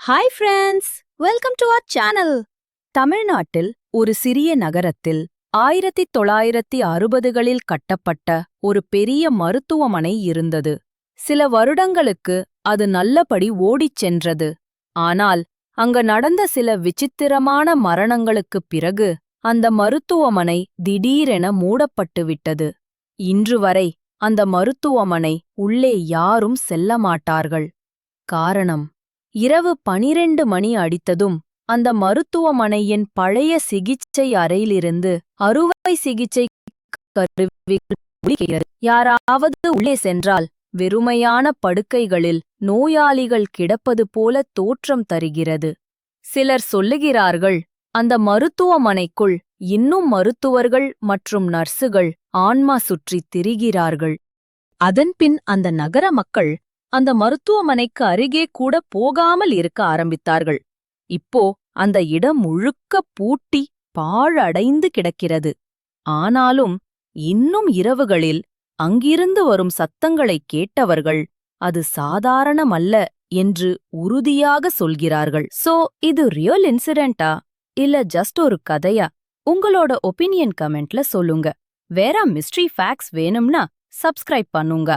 Hi friends welcome to our channel தமிழ்நாட்டில் ஒரு சிறிய நகரத்தில் ஆயிரத்தி தொள்ளாயிரத்தி அறுபதுகளில் கட்டப்பட்ட ஒரு பெரிய மருத்துவமனை இருந்தது. சில வருடங்களுக்கு அது நல்லபடி ஓடிச் சென்றது. ஆனால் அங்க நடந்த சில விசித்திரமான மரணங்களுக்குப் பிறகு அந்த மருத்துவமனை திடீரென மூடப்பட்டு விட்டது. இன்று வரை அந்த மருத்துவமனை உள்ளே யாரும் செல்ல மாட்டார்கள். காரணம் இரவு பனிரெண்டு மணி அடித்ததும் அந்த மருத்துவமனையின் பழைய சிகிச்சை அறையிலிருந்து அறுவை சிகிச்சை கருவிகள் யாராவது உள்ளே சென்றால் வெறுமையான படுக்கைகளில் நோயாளிகள் கிடப்பது போல தோற்றம் தருகிறது. சிலர் சொல்லுகிறார்கள் அந்த மருத்துவமனைக்குள் இன்னும் மருத்துவர்கள் மற்றும் நர்சுகள் ஆன்மா சுற்றித் திரிகிறார்கள். அதன்பின் அந்த நகர மக்கள் அந்த மருத்துவமனைக்கு அருகே கூட போகாமல் இருக்க ஆரம்பித்தார்கள். இப்போ அந்த இடம் முழுக்க பூட்டி பாழடைந்து கிடக்கிறது. ஆனாலும் இன்னும் இரவுகளில் அங்கிருந்து வரும் சத்தங்களைக் கேட்டவர்கள் அது சாதாரணமல்ல என்று உறுதியாக சொல்கிறார்கள். சோ இது ரியல் இன்சிடென்ட்டா இல்ல ஜஸ்ட் ஒரு கதையா? உங்களோட ஒப்பீனியன் கமெண்ட்ல சொல்லுங்க. வேற மிஸ்ட்ரி ஃபேக்ஸ் வேணும்னா சப்ஸ்கிரைப் பண்ணுங்க.